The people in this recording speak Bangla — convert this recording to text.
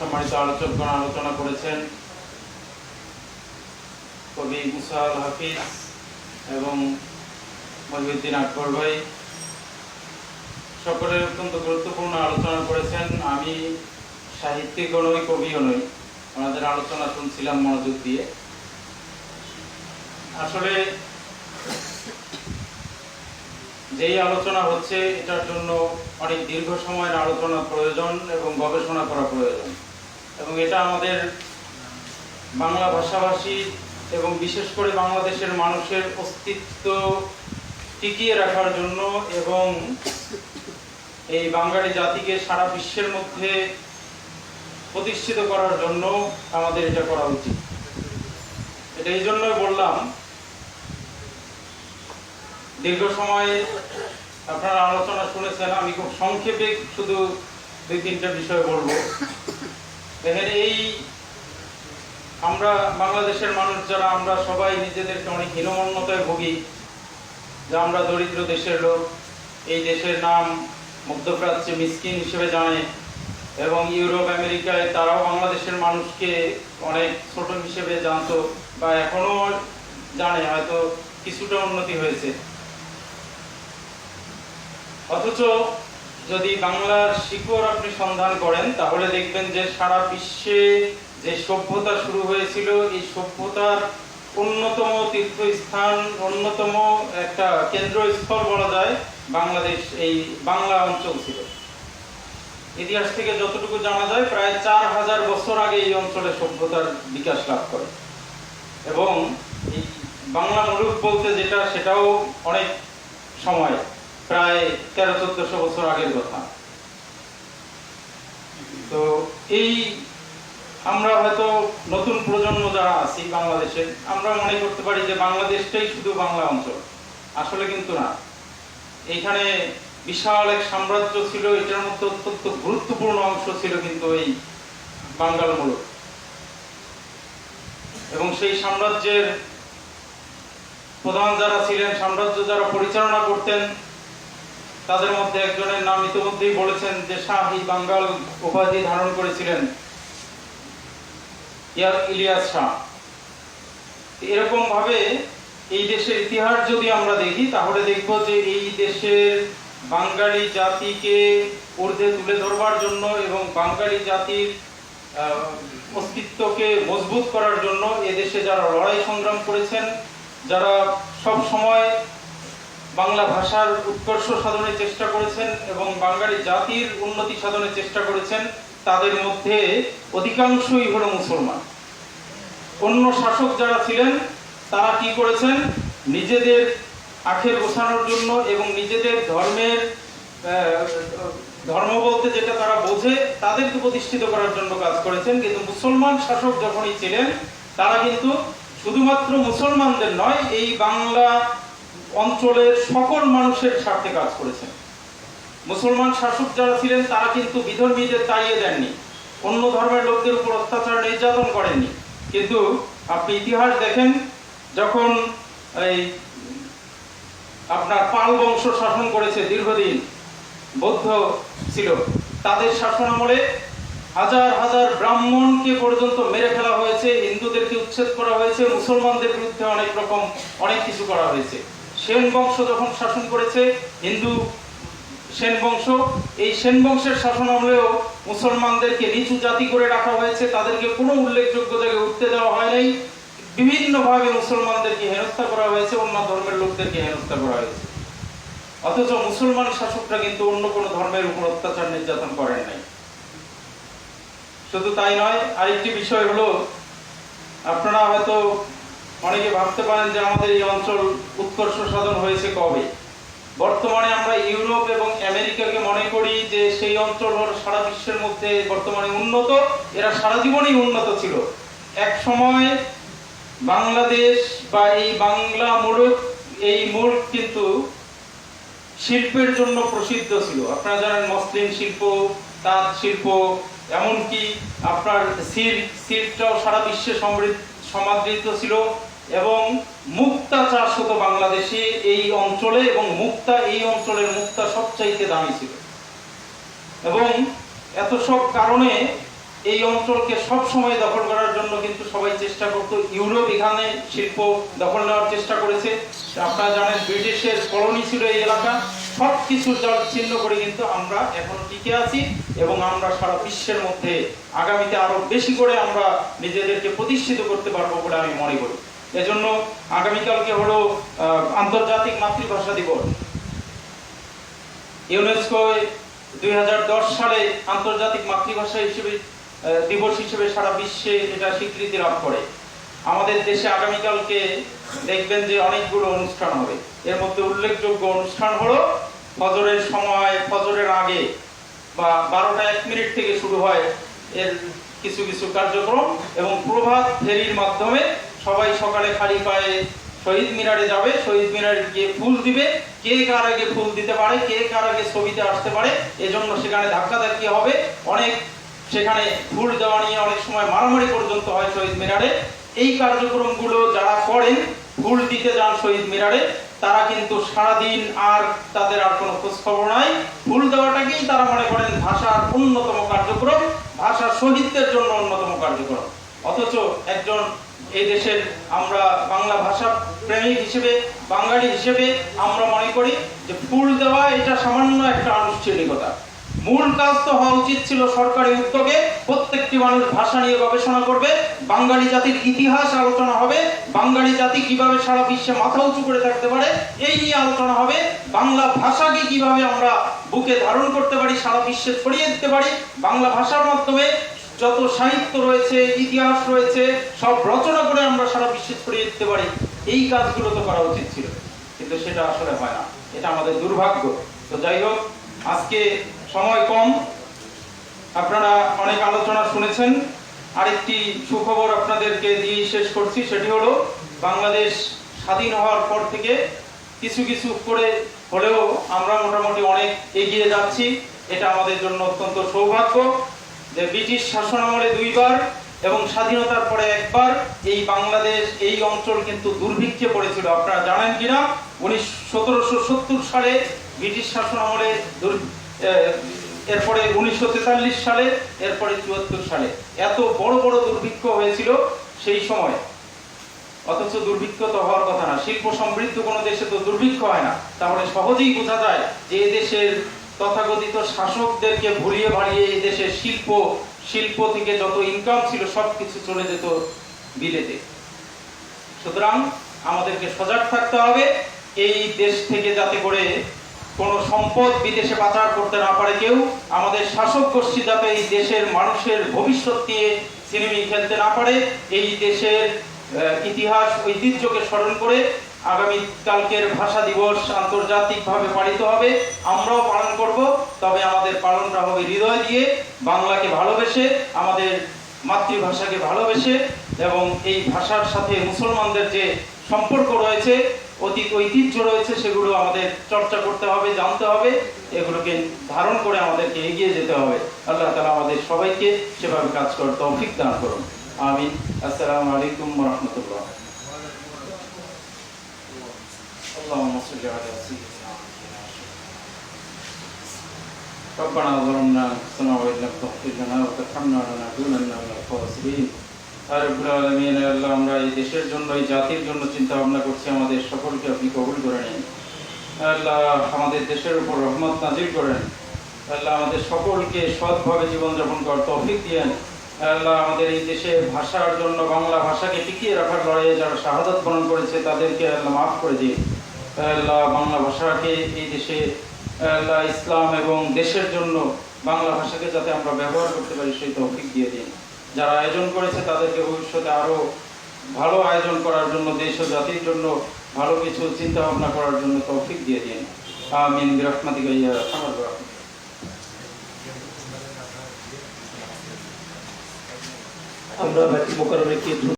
সম্মানিত আলোচকগণ আলোচনা করেছেন কবি মুসা আল হাফিজ এবং মহিউদ্দিন আকবর ভাই। সকলে অত্যন্ত গুরুত্বপূর্ণ আলোচনা করেছেন। আমি সাহিত্যিকও নই, কবিও নই। ওনাদের আলোচনা শুনছিলাম মনোযোগ দিয়ে। আসলে যেই আলোচনা হচ্ছে, এটার জন্য অনেক দীর্ঘ সময়ের আলোচনা প্রয়োজন এবং গবেষণা করা প্রয়োজন। এবং এটা আমাদের বাংলা ভাষাভাষী এবং বিশেষ করে বাংলাদেশের মানুষের অস্তিত্ব টিকিয়ে রাখার জন্য এবং এই বাঙালি জাতিকে সারা বিশ্বের মধ্যে প্রতিষ্ঠিত করার জন্য আমাদের এটা করা উচিত। এটা এই জন্যই বললাম, দীর্ঘ সময় আপনারা আলোচনা শুনেছেন, আমি খুব সংক্ষেপে শুধু দুই তিনটা বিষয় বলব। দেখেন এই আমরা বাংলাদেশের মানুষ যারা, আমরা সবাই নিজেদেরকে অনেক হীনমন্যতায় ভুগি, যে আমরা দরিদ্র দেশের লোক। এই দেশের নাম মধ্যপ্রাচ্যে মিসকিন হিসেবে জানে এবং ইউরোপ, আমেরিকায় তারাও বাংলাদেশের মানুষকে অনেক ছোট হিসেবে জানতো বা এখনও জানে, হয়তো কিছুটা উন্নতি হয়েছে। অথচ যদি বাংলার শিকড় আপনি সন্ধান করেন, তাহলে দেখবেন যে সারা বিশ্বে যে সভ্যতা শুরু হয়েছিল, এই সভ্যতার অন্যতম তীর্থস্থান, অন্যতম একটা কেন্দ্রস্থল বলা যায় বাংলাদেশ, এই বাংলা অঞ্চল ছিল। ইতিহাস থেকে যতটুকু জানা যায়, প্রায় চার হাজার বছর আগে এই অঞ্চলে সভ্যতার বিকাশ লাভ করে। এবং বাংলা মুলুক বলতে যেটা, সেটাও অনেক সময়। প্রায় তেরো, চোদ্দশো বছর আগের কথা। তো এই আমরা হয়তো নতুন প্রজন্ম যারা আছি বাংলাদেশে, আমরা মনে করতে পারি যে বাংলাদেশটাই শুধু বাংলা অঞ্চল। আসলে কিন্তু না। এইখানে বিশাল এক সাম্রাজ্য ছিল, এটার মধ্যে অত্যন্ত গুরুত্বপূর্ণ অংশ ছিল কিন্তু এই বাঙ্গাল মুলুক। এবং সেই সাম্রাজ্যের প্রধান যারা ছিলেন, সাম্রাজ্য যারা পরিচালনা করতেন তাদের মধ্যে একজনের নাম ইতিমধ্যেই বলেছেন যে শাহী বাঙ্গাল উপাধি ধারণ করেছিলেন। ইলিয়াস শাহ। এরকম ভাবে এই দেশের ইতিহাস যদি আমরা দেখি, তাহলে দেখব যে এই দেশের বাঙালি জাতিকে ঊর্ধ্বে তুলে ধরবার জন্য এবং বাঙালি জাতির অস্তিত্বকে মজবুত করার জন্য এদেশে যারা লড়াই সংগ্রাম করেছেন, যারা সব সময় বাংলা ভাষার উৎকর্ষ সাধনের চেষ্টা করেছেন এবং বাঙালি জাতির উন্নতি সাধনের চেষ্টা করেছেন, তাদের মধ্যে অধিকাংশই হলো মুসলমান। অন্য শাসক যারা ছিলেন, তারা কি করেছেন? নিজেদের আখের গোছানোর জন্য এবং নিজেদের ধর্মের ধর্ম বলতে যেটা তারা বোঝে, তাদেরকে প্রতিষ্ঠিত করার জন্য কাজ করেছেন। কিন্তু মুসলমান শাসক যখনই ছিলেন, তারা কিন্তু শুধুমাত্র মুসলমানদের নয়, এই বাংলা অঞ্চলের সকল মানুষের স্বার্থে কাজ করেছেন। মুসলমান শাসক যারা ছিলেন, তারা কিন্তু বিধর্মীদের তাড়িয়ে দেননি। অন্য ধর্মের লোকদের উপর অত্যাচার নির্যাতন করেননি। কিন্তু আপনি ইতিহাস দেখেন, যখন এই আপনার পাল বংশ শাসন করেছে দীর্ঘদিন, বৌদ্ধ ছিল, তাদের শাসন আমলে হাজার হাজার ব্রাহ্মণকে পর্যন্ত মেরে ফেলা হয়েছে, হিন্দুদেরকে উচ্ছেদ করা হয়েছে, মুসলমানদের বিরুদ্ধে অনেক রকম অনেক কিছু করা হয়েছে। সেন বংশ যখন শাসন করেছে, হিন্দু সেন বংশ, এই সেন বংশের শাসন আমলেও মুসলমানদেরকে নিচু জাতি করে রাখা হয়েছে, তাদেরকে কোনো উল্লেখযোগ্য জায়গায় উঠতে দেওয়া হয় নাই। বিভিন্নভাবে মুসলমানদেরকে হেনস্থা করা হয়েছে, অন্য ধর্মের লোকদেরকে হেনস্থা করা হয়েছে। অথচ মুসলমান শাসকরা কিন্তু অন্য কোনো ধর্মের উপর অত্যাচার নির্যাতন করেন নাই। শুধু তাই নয়, আরেকটি বিষয় হলো, আপনারা হয়তো অনেকে ভাবতে পারেন যে আমাদের এই অঞ্চল উৎকর্ষ সাধন হয়েছে কবে? বর্তমানে আমরা ইউরোপ এবং আমেরিকাকে মনে করি যে সেই অঞ্চল হলো সারা বিশ্বের মধ্যে বর্তমানে উন্নত, এরা সারা জীবনেই উন্নত ছিল। এক সময় বাংলাদেশ বা এই বাংলা মুলুক, এই মুলক কিন্তু শিল্পের জন্য প্রসিদ্ধ ছিল। আপনারা জানেন মসলিন শিল্প, তাঁত শিল্প, এমনকি আপনার সিল্ক সিল্কটাও সারা বিশ্বে সমৃদ্ধ, সমাদৃত ছিল। এবং মুক্তা চাষ হতো বাংলাদেশে এই অঞ্চলে এবং মুক্তা এই অঞ্চলের মুক্তা সবচাইতে দামি ছিল। এবং এত সব কারণে এই অঞ্চলকে সব সময় দখল করার জন্য কিন্তু সবাই চেষ্টা করতো। ইউরোপ এখানে শিল্প দখল নেওয়ার চেষ্টা করেছে। আপনারা জানেন ব্রিটিশের কলোনি ছিল এই এলাকা। সব কিছু জল ছিন্ন করে কিন্তু আমরা এখন টিকে আছি এবং আমরা সারা বিশ্বের মধ্যে আগামীতে আরও বেশি করে আমরা নিজেদেরকে প্রতিষ্ঠিত করতে পারব বলে আমি মনে করি। এজন্য আগামীকালকে হলো আন্তর্জাতিক মাতৃভাষা দিবস। ইউনেস্কো দুই হাজার দশ সালে আন্তর্জাতিক মাতৃভাষা হিসেবে দিবস হিসেবে সারা বিশ্বে এটা স্বীকৃতি লাভ করে। আমাদের দেশে আগামীকালকে দেখবেন যে অনেকগুলো অনুষ্ঠান হবে। এর মধ্যে উল্লেখযোগ্য অনুষ্ঠান হলো, ফজরের সময়, ফজরের আগে বা বারোটা এক মিনিট থেকে শুরু হয় এর কিছু কিছু কার্যক্রম এবং প্রভাত ফেরির মাধ্যমে সবাই সকালে খালি পায়ে শহীদ মিনারে যাবে, শহীদ মিনারে গিয়ে ফুল দিবে। কে কার আগে ফুল দিতে পারে, কে কার আগে ছবিতে আসতে পারে, এজন্য সেখানে ধাক্কাধাক্কি হবে। অনেক সেখানে ফুল দেওয়া নিয়ে অনেক সময় মারামারি পর্যন্ত হয় শহীদ মিনারে। এই কার্যক্রমগুলো যারা করেন ফুল দিতে যান শহীদ মিনারে, তারা কিন্তু সারাদিন আর তাদের আর কোনো খোঁজ খবর নাই। ফুল দেওয়াটাকেই তারা মনে করেন ভাষার অন্যতম কার্যক্রম ভাষা শহীদদের জন্য অন্যতম কার্যক্রম। অথচ একজন এই দেশের আমরা বাংলা ভাষা প্রেমিক হিসেবে, বাঙালি হিসেবে আমরা মনে করি যে ফুল দেওয়া এটা সামান্য একটা আনুষ্ঠানিকতা। মূল কাজ তো হওয়া উচিত ছিল সরকারি উদ্যোগে প্রত্যেকটি মানুষ ভাষা নিয়ে গবেষণা করবে, বাঙালি জাতির ইতিহাস আলোচনা হবে, বাঙালি জাতি কীভাবে সারা বিশ্বে মাথা উঁচু করে থাকতে পারে, এই নিয়ে আলোচনা হবে, বাংলা ভাষাকে কীভাবে আমরা বুকে ধারণ করতে পারি, সারা বিশ্বে ছড়িয়ে দিতে পারি, বাংলা ভাষার মাধ্যমে যত সাহিত্য রয়েছে, ইতিহাস রয়েছে, সব রচনা করে আমরা সারা বিশ্বে ছড়িয়ে দিতে পারি, এই কাজগুলো তো করা উচিত ছিল। কিন্তু সেটা আসলে হয় না। এটা আমাদের দুর্ভাগ্য। তো যাই হোক, আজকে সময় কম। আপনারা অনেক আলোচনা শুনেছেন। আরেকটি সুখবর আপনাদেরকে দিয়ে শেষ করছি, সেটি হলো, বাংলাদেশ স্বাধীন হওয়ার পর থেকে কিছু কিছু করে হলেও আমরা মোটামুটি অনেক এগিয়ে যাচ্ছি। এটা আমাদের জন্য অত্যন্ত সৌভাগ্য। যে ব্রিটিশ শাসন আমলে দুইবার এবং স্বাধীনতার পরে একবার এই বাংলাদেশ, এই অঞ্চল কিন্তু দুর্ভিক্ষে পড়েছিল। আপনারা জানেন কিনা? উনিশ সতেরোশো সত্তর সালে ব্রিটিশ শাসন আমলে এরপরে উনিশশো তেতাল্লিশ সালে, এরপরে চুয়াত্তর সালে। এত বড় বড় দুর্ভিক্ষ হয়েছিল সেই সময়। অথচ দুর্ভিক্ষ তো হওয়ার কথা না। শিল্প সমৃদ্ধ কোনো দেশে তো দুর্ভিক্ষ হয় না। তাহলে সহজেই বোঝা যায় যে দেশের তথাকথিত শাসকদেরকে ভুলিয়ে ভাড়িয়ে এই দেশের শিল্প শিল্প থেকে যত ইনকাম ছিল সব কিছু চলে যেত বিলেতে। সুতরাং আমাদেরকে সজাগ থাকতে হবে, এই দেশ থেকে যাতে করে কোনো সম্পদ বিদেশে পাচার করতে না পারে কেউ, আমাদের শাসক গোষ্ঠী যাতে এই দেশের মানুষের ভবিষ্যৎ নিয়ে সিনেমি খেলতে না পারে, এই দেশের ইতিহাস, ঐতিহ্যকে স্মরণ করে আগামী কালকের ভাষা দিবস আন্তর্জাতিকভাবে পালিত হবে, আমরাও পালন করব, তবে আমাদের পালনটা হবে হৃদয় দিয়ে, বাংলাকে ভালোবেসে, আমাদের মাতৃভাষাকে ভালোবেসে, এবং এই ভাষার সাথে মুসলমানদের যে সম্পর্ক রয়েছে, অতীত ঐতিহ্য রয়েছে, সেগুলো আমাদের চর্চা করতে হবে, জানতে হবে, এগুলোকে ধারণ করে আমাদেরকে এগিয়ে যেতে হবে। আল্লাহ তালা আমাদের সবাইকে সেভাবে কাজ করতে দান করুন। আমিন। আসসালামু আলাইকুম রহমতুল্লাহ। اللهم صل على سيدنا ربنا ظلمنا انفسنا وان لم تغفر لنا وترحمنا لنكونن من الخاسرين আর রব্বুল আলামিন আল্লাহ আমরা এই দেশের জন্য এই জাতির জন্য চিন্তা ভাবনা করছি আমাদের সকলকে আপনি কবুল করে নিন আল্লাহ আমাদের দেশের উপর রহমত নাজির করেন আল্লাহ আমাদের সকলকে সৎভাবে জীবনযাপন করার তৌফিক দিয়েন আল্লাহ আমাদের এই দেশে ভাষার জন্য বাংলা ভাষাকে টিকিয়ে রাখার লড়াইয়ে যারা শাহাদত বরণ করেছে তাদেরকে আল্লাহ মাফ করে দিন বাংলা ভাষাকে এই দেশে ইসলাম এবং দেশের জন্য বাংলা ভাষাকে যাতে আমরা ব্যবহার করতে পারি, সেই তৌফিক দিয়ে দিন যারা আয়োজন করেছে, তাদেরকে ভবিষ্যতে আরও ভালো আয়োজন করার জন্য, দেশ ও জাতির জন্য ভালো কিছু চিন্তা ভাবনা করার জন্য তৌফিক দিয়ে দিন আমিন, বিরহমাতিকা ইয়া আরহামার রাহিমিন। আমরা ব্যক্তি মোকারমে কি